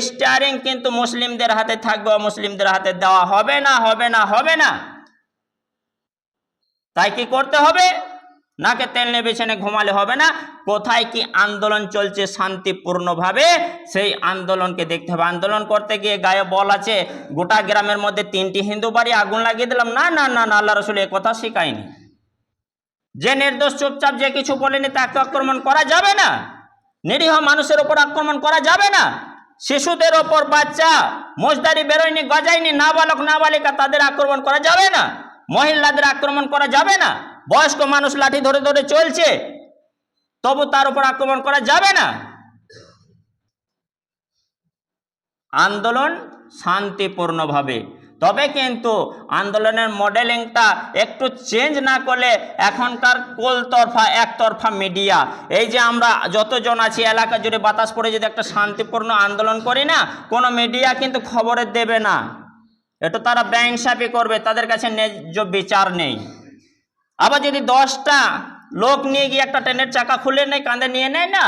Steering কিন্তু মুসলিমদের হাতে থাকবে মুসলিমদের হাতে দেওয়া হবে না হবে না হবে না। তাই কি করতে হবে? নাকে তেল নেবে বিছানে ঘুমালে হবে না। কোথায় কি আন্দোলন চলছে শান্তিপূর্ণভাবে, সেই আন্দোলনকে দেখতে হবে। আন্দোলন করতে গিয়ে গায়ে বল আছে, গোটা গ্রামের মধ্যে তিনটি হিন্দু বাড়ি আগুন লাগিয়ে দিলাম। না না না না আল্লাহ রসুল কথা শিখায়নি। যে নির্দোষ চুপচাপ যে কিছু বলেনি তাকে আক্রমণ করা যাবে না। নিরীহ মানুষের ওপর আক্রমণ করা যাবে না। শিশুদের ওপর বাচ্চা, মজদারি, বেরোয়নি, গজায়নি, নাবালক, নাবালিকা, তাদের আক্রমণ করা যাবে না। মহিলাদের আক্রমণ করা যাবে না। বয়স্ক মানুষ লাঠি ধরে ধরে চলছে, তবু তার উপর আক্রমণ করা যাবে না। আন্দোলন শান্তিপূর্ণভাবে তবে কিন্তু আন্দোলনের মডেলিংটা একটু চেঞ্জ না করলে এখনকার কোলতরফা, একতরফা মিডিয়া, এই যে আমরা যতজন আছি, এলাকা জুড়ে বাতাস পড়ে যদি একটা শান্তিপূর্ণ আন্দোলন করি না, কোনো মিডিয়া কিন্তু খবরে দেবে না। এটা তারা ব্যাংসাপি করবে, তাদের কাছে ন্যায্য বিচার নেই। আবার যদি দশটা লোক নিয়ে গিয়ে একটা ট্রেনের চাকা খুলে নেয়, কাঁধে নিয়ে নেয় না,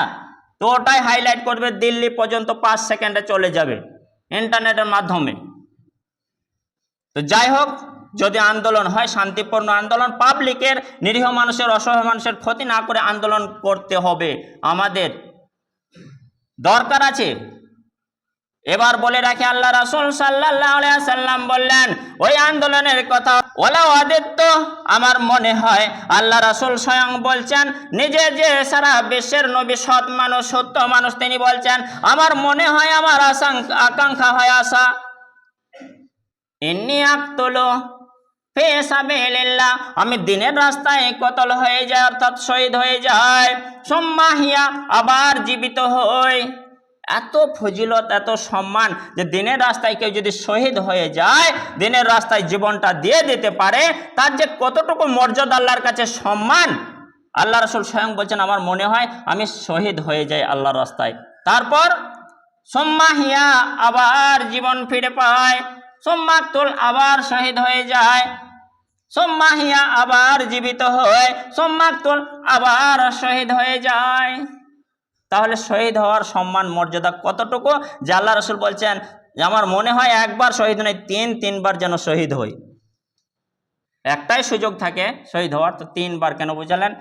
তো ওটাই হাইলাইট করবে, দিল্লি পর্যন্ত পাঁচ সেকেন্ডে চলে যাবে ইন্টারনেটের মাধ্যমে। তো যাই হোক যদি আন্দোলন হয়, শান্তিপূর্ণ আন্দোলন, পাবলিকের নিরীহ মানুষের, অসহায় মানুষের ক্ষতি না করে আন্দোলন করতে হবে। আমাদের দরকার আছে। এবার বলে রাখি, আল্লাহ রাসুল সাল্লাহ সাল্লাম বললেন, ওই আন্দোলনের কথা ওলা আদিত্য আমার মনে হয়। আল্লাহ রাসুল স্বয়ং বলছেন, নিজে যে সারা বিশ্বের নবী সৎ মানুষ, সত্য মানুষ, তিনি বলছেন, আমার মনে হয়, আমার আশঙ্কা আকাঙ্ক্ষা হয় আশা এমনি আক্তলো আমি দিনের রাস্তায় কতল হয়ে যায়, অর্থাৎ শহীদ হয়ে যায়। সম্মাহিয়া আবার জীবিত হই। এত ফজিলত, এত সম্মান যে দিনের রাস্তায় কেউ যদি শহীদ হয়ে যায়, দিনের রাস্তায় জীবনটা দিয়ে দিতে পারে, তার যে কতটুকু মর্যাদা আল্লাহর কাছে সম্মান, আল্লাহ রসুল স্বয়ং বলছেন, আমার মনে হয় আমি শহীদ হয়ে যাই আল্লাহর রাস্তায়। তারপর সম্মাহিয়া আবার জীবন ফিরে পায়। সোম্মাতুল আবার শহীদ হয়ে যায়। সোম্মাহিয়া আবার জীবিত হয়। সোম্মাতুল আবার শহীদ হয়ে যায়। তাহলে শহীদ হওয়ার সম্মান, মর্যাদা কতটুকু? জাল্লা রসুল বলছেন, আমার মনে হয় একবার শহীদ নয় তিন, তিনবার যেন শহীদ হই। একটাই সুযোগ থাকে শহীদ হওয়ার, তো তিনবার কেন বুঝালেন?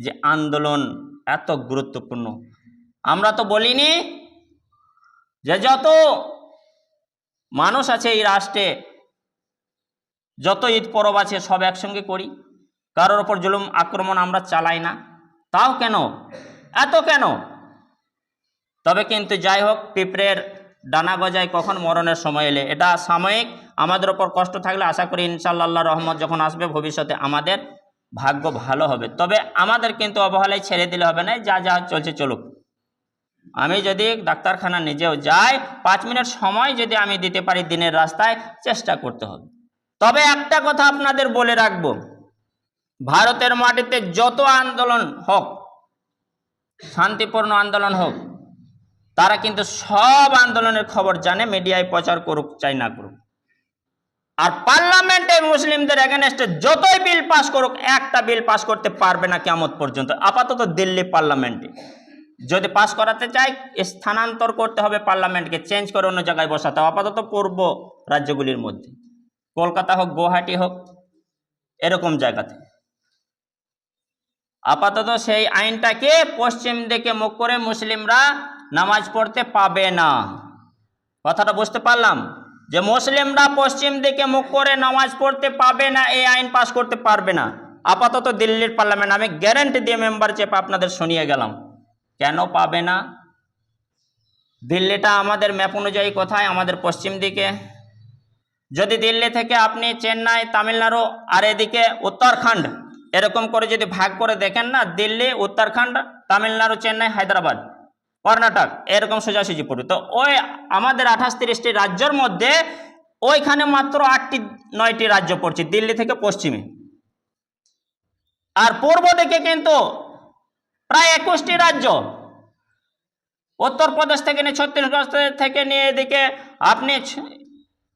যে আন্দোলন এত গুরুত্বপূর্ণ। আমরা তো বলিনি যে যত মানুষ আছে এই রাষ্ট্রে। যত ঈদ পরব আছে, সব একসঙ্গে করি। কারোর ওপর জুলুম, আক্রমণ আমরা চালাই না। তাও কেন? এত কেন? তবে কিন্তু যাই হোক, পিঁপড়ের ডানা গজায় কখন মরণের সময় এলে? এটা সাময়িক। আমাদের ওপর কষ্ট থাকলে আশা করি ইনশাল্লাহ রহমত যখন আসবে, ভবিষ্যতে আমাদের ভাগ্য ভালো হবে। তবে আমাদের কিন্তু অবহেলায় ছেড়ে দিলে হবে না, যা যা চলছে চলুক। আমি যদি ডাক্তারখানা নিজেও যাই, পাঁচ মিনিট সময় যদি আমি দিতে পারি দিনের রাস্তায়, চেষ্টা করতে হবে। তবে একটা কথা আপনাদের বলে রাখব। ভারতের মাটিতে যত আন্দোলন হোক, শান্তিপূর্ণ আন্দোলন হোক, তারা কিন্তু সব আন্দোলনের খবর জানে, মিডিয়ায় প্রচার করুক, চাই না করুক। আর পার্লামেন্টে মুসলিমদের এগেনস্টে যতই বিল পাস করুক, একটা বিল পাস করতে পারবে না কেমন পর্যন্ত। আপাতত দিল্লি পার্লামেন্টে। যদি পাস করাতে চাই, স্থানান্তর করতে হবে পার্লামেন্টকে চেঞ্জ করে অন্য জায়গায় বসাতে হবে। আপাতত পূর্ব রাজ্যগুলির মধ্যে। কলকাতা হোক, গুয়াহাটি হোক, এরকম জায়গাতে। আপাতত সেই আইনটাকে পশ্চিম দিকে মুখ করে মুসলিমরা নামাজ পড়তে পাবে না। কথাটা বুঝতে পারলাম? যে মুসলিমরা পশ্চিম দিকে মুখ করে নামাজ পড়তে পাবে না, এই আইন পাস করতে পারবে না। আপাতত দিল্লির পার্লামেন্ট, আমি গ্যারেন্টি দিয়ে মেম্বার চেপে আপনাদের শুনিয়ে গেলাম। কেন পাবে না? দিল্লিটা আমাদের ম্যাপ অনুযায়ী কোথায়? আমাদের পশ্চিম দিকে। যদি দিল্লি থেকে আপনি চেন্নাই, তামিলনাড়ু আর এদিকে উত্তরাখণ্ড এরকম করে যদি ভাগ করে দেখেন না, দিল্লি, উত্তরাখণ্ড, তামিলনাড়ু, চেন্নাই, হায়দ্রাবাদ, কর্ণাটক এরকম সোজাসুজি পড়বে। তো ওই আমাদের আঠাশ তিরিশটি রাজ্যের মধ্যে ওইখানে মাত্র আটটি, নয়টি রাজ্য পড়ছে, দিল্লি থেকে পশ্চিমে। আর পূর্ব দিকে কিন্তু প্রায় একুশটি রাজ্য। উত্তরপ্রদেশ থেকে নিয়ে ছত্তিশগড় থেকে নিয়ে এদিকে আপনি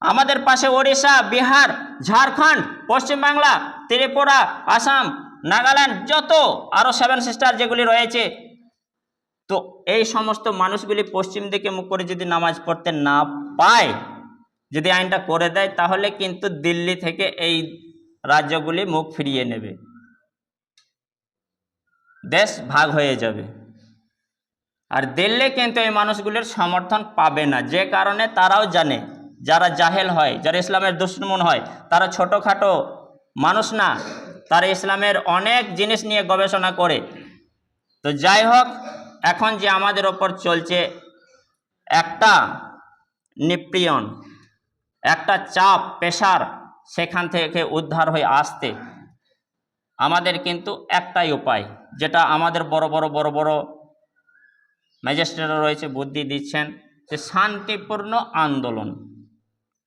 আমাদের পাশে ওড়িশা, বিহার, ঝাড়খণ্ড পশ্চিমবাংলা ত্রিপুরা, আসাম, নাগাল্যান্ড যত আরও সেভেন সিস্টার যেগুলি রয়েছে। তো এই সমস্ত মানুষগুলি পশ্চিম দিকে মুখ করে যদি নামাজ পড়তে না পায়, যদি আইনটা করে দেয়, তাহলে কিন্তু দিল্লি থেকে এই রাজ্যগুলি মুখ ফিরিয়ে নেবে। দেশ ভাগ হয়ে যাবে। আর দিল্লি কিন্তু এই মানুষগুলির সমর্থন পাবে না, যে কারণে তারাও জানে, যারা জাহেল হয়, যারা ইসলামের দুশ্মন হয়, তারা ছোটোখাটো মানুষ না, তারা ইসলামের অনেক জিনিস নিয়ে গবেষণা করে। তো যাই হোক, এখন যে আমাদের ওপর চলছে একটা নিপ্রিয়ন একটা চাপ পেশার সেখান থেকে উদ্ধার হয়ে আসতে। আমাদের কিন্তু একটাই উপায়, যেটা আমাদের বড় বড় বড় বড় ম্যাজিস্ট্রেটরা রয়েছে বুদ্ধি দিচ্ছেন, যে শান্তিপূর্ণ আন্দোলন।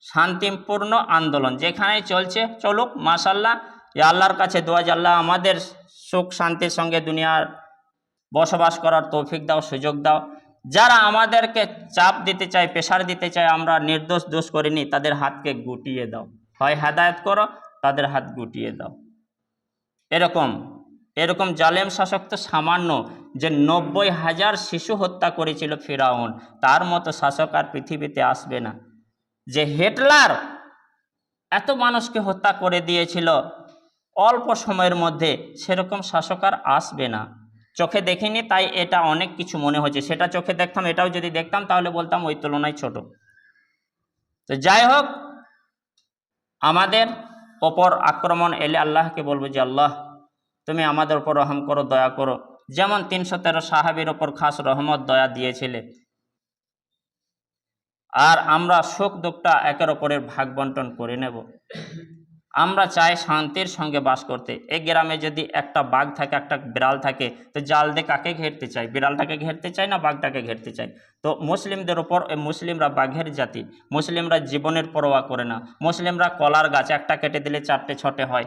শান্তিপূর্ণ আন্দোলন যেখানে চলছে, চলুক মাসাল্লাহ এ আল্লাহর কাছে দোয়া, যে আল্লাহ আমাদের সুখ শান্তির সঙ্গে দুনিয়ার বসবাস করার তৌফিক দাও, সুযোগ দাও। যারা আমাদেরকে চাপ দিতে চায়, প্রেশার দিতে চায়, আমরা নির্দোষ, দোষ করিনি, তাদের হাতকে গুটিয়ে দাও। হয় হেদায়ত করো, তাদের হাত গুটিয়ে দাও। এরকম এরকম জালেম শাসক তো সামান্য যে নব্বই হাজার শিশু হত্যা করেছিল ফিরাউন, তার মতো শাসক আর পৃথিবীতে আসবে না। যে হিটলার এত মানুষকে হত্যা করে দিয়েছিল, অল্প সময়ের মধ্যে সেরকম শাসক আর আসবে না। চোখে দেখিনি, তাই এটা অনেক কিছু মনে হচ্ছে। সেটা চোখে দেখতাম, এটাও যদি দেখতাম, তাহলে বলতাম ওই তুলনায় ছোট। তো যাই হোক, আমাদের ওপর আক্রমণ এলে আল্লাহকে বলব যে, আল্লাহ, তুমি আমাদের ওপর রহম করো, দয়া করো। যেমন তিনশো তেরো সাহাবির ওপর খাস রহমত, দয়া দিয়েছিলে। আর আমরা সুখ দুঃখটা একের ওপরের ভাগ বন্টন করে নেব। আমরা চাই শান্তির সঙ্গে বাস করতে। এই গ্রামে যদি একটা বাঘ থাকে, একটা বিড়াল থাকে, তো জাল দিয়ে কাকে ঘেরতে চাই? বিড়ালটাকে ঘেরতে চাই না বাঘটাকে ঘেরতে চাই? তো মুসলিমদের ওপর মুসলিমরা বাঘের জাতি। মুসলিমরা জীবনের পরোয়া করে না। মুসলিমরা কলার গাছ, একটা কেটে দিলে চারটে, ছটে হয়।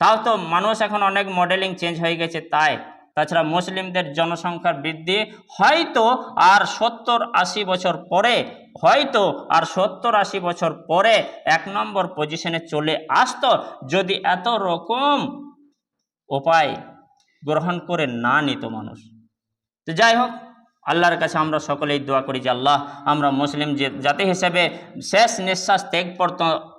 তাও তো মানুষ এখন অনেক মডেলিং চেঞ্জ হয়ে গেছে, তাই তাছাড়া মুসলিমদের জনসংখ্যার বৃদ্ধি হয়তো আর সত্তর আশি বছর পরে, হয়তো আর সত্তর আশি বছর পরে এক নম্বর পজিশনে চলে আসতো যদি এত রকম উপায় গ্রহণ করে না নিত মানুষ। তো যাই হোক, আল্লাহর কাছে আমরা সকলেই দোয়া করি যে আল্লাহ, আমরা মুসলিম জাতি হিসেবে শেষ নিঃশ্বাস ত্যাগ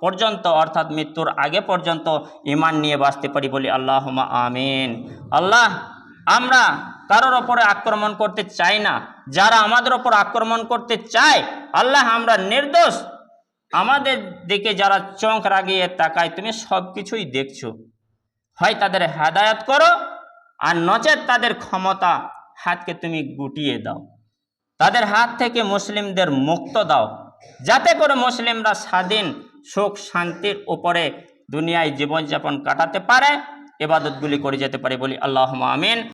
পর্যন্ত অর্থাৎ মৃত্যুর আগে পর্যন্ত ইমান নিয়ে বাঁচতে পারি বলি আল্লাহ আমিন। আল্লাহ আমরা কারোর ওপরে আক্রমণ করতে চাই না। যারা আমাদের ওপর আক্রমণ করতে চায়, আল্লাহ আমরা নির্দোষ। আমাদের দিকে যারা চোখ রাগিয়ে তাকায়, তুমি সব কিছুই দেখছ। হয় তাদের হেদায়ত করো, আর নচেত তাদের ক্ষমতা হাতকে তুমি গুটিয়ে দাও। তাদের হাত থেকে মুসলিমদের মুক্ত দাও। যাতে করে মুসলিমরা স্বাধীন সুখ শান্তির উপরে দুনিয়ায় জীবনযাপন কাটাতে পারে, এবাদতগুলি করে যেতে পারে বলি আল্লাহ আমিন।